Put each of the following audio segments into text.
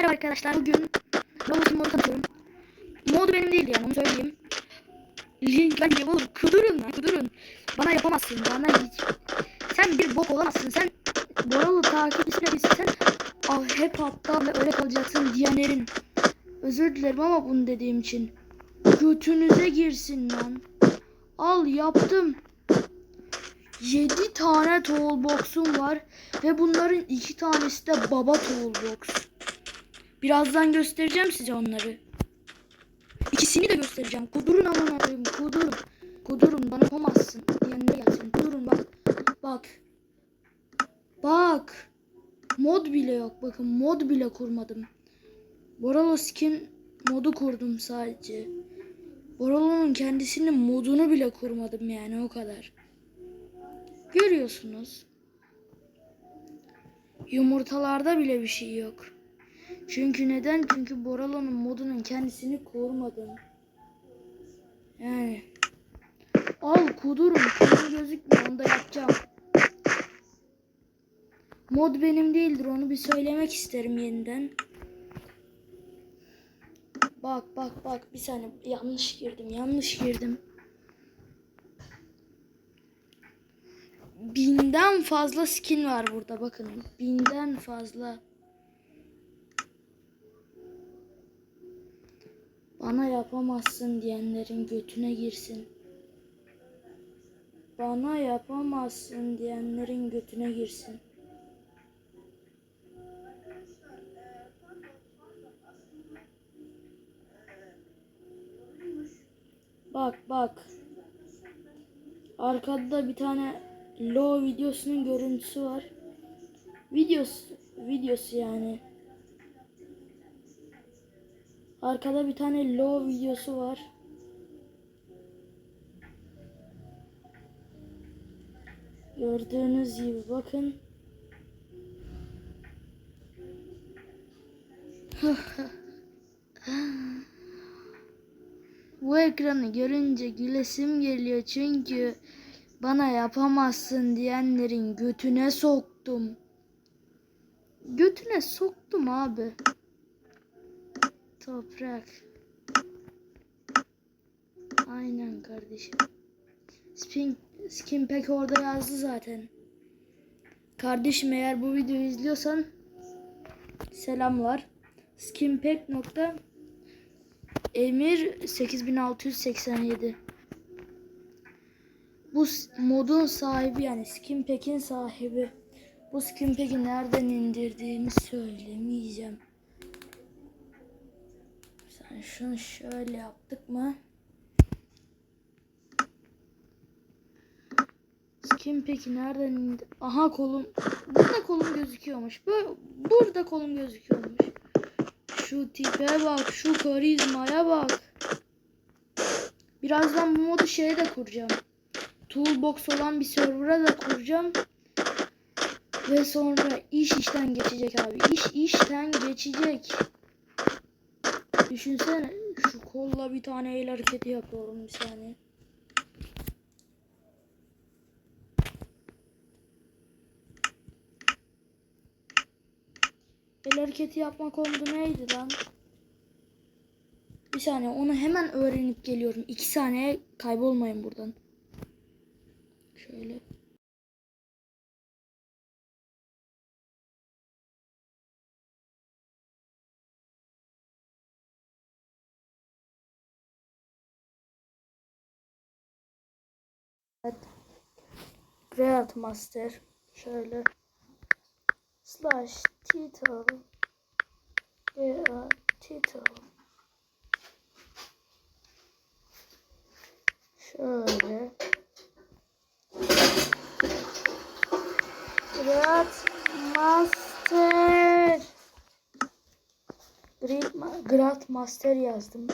merhaba arkadaşlar. Bugün Roblox'un modu tanıtıyorum. Modu benim değildi yani onu söyleyeyim. Link bence oğlum kudurun lan kudurun. Bana yapamazsın bana hiç. Sen bir bok olamazsın. Sen Boralı takipçisine bilsin sen al hep hatta ve öyle kalacaksın diyenlerin. Özür dilerim ama bunu dediğim için. Götünüze girsin lan. Al yaptım. 7 tane toolbox'um var ve bunların iki tanesi de baba toolbox. Birazdan göstereceğim size onları. İkisini de göstereceğim. Kudurun aman koyayım. Kudurun. Kudurun bana yapamazsın. Diyenler gelsin. Kudurun bak. Bak. Bak. Mod bile yok. Bakın mod bile kurmadım. Boralo skin modu kurdum sadece. Boralo'nun kendisinin modunu bile kurmadım yani o kadar. Görüyorsunuz. Yumurtalarda bile bir şey yok. Çünkü neden? Çünkü Boralo'nun modunun kendisini kurmadım. Yani. Al kudurun. Kudurun gözükmüyor. Onu da yapacağım. Mod benim değildir. Onu bir söylemek isterim yeniden. Bak bak bak. Bir saniye. Yanlış girdim. Yanlış girdim. Binden fazla skin var burada. Bakın. Binden fazla. Bana yapamazsın diyenlerin götüne girsin. Bana yapamazsın diyenlerin götüne girsin. Bak bak. Arkada bir tane low videosunun görüntüsü var. Videosu videosu yani. Arkada bir tane low videosu var. Gördüğünüz gibi bakın. Bu ekranı görünce gülesim geliyor çünkü bana yapamazsın diyenlerin götüne soktum. Götüne soktum abi. Toprak. Aynen kardeşim. Spin, Skin Pack orada yazdı zaten. Kardeşim eğer bu videoyu izliyorsan selamlar. Skinpack nokta Emir 8687 Bu modun sahibi yani Skin Pack'in sahibi. Bu Skin Pack'i nereden indirdiğimi söylemeyeceğim. Şunu şöyle yaptık mı? Skin peki nereden indi? Aha kolum. Burada kolum gözüküyormuş. Böyle, burada kolum gözüküyormuş. Şu tipe bak. Şu karizmaya bak. Birazdan bu modu şeye de kuracağım. Toolbox olan bir server'a da kuracağım. Ve sonra iş işten geçecek abi. İş işten geçecek. Düşünsene şu kolla bir tane el hareketi yapıyorum bir saniye. El hareketi yapma komutu neydi lan? Bir saniye onu hemen öğrenip geliyorum. İki saniye kaybolmayın buradan. Şöyle. Real Master. Şöyle. Slash title. Real title. Şöyle. Great Master. Great, Ma Great Master yazdım.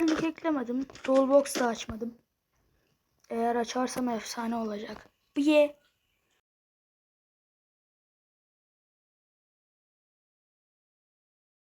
Link eklemedim. Toolbox da açmadım. Eğer açarsam efsane olacak. Bu ye.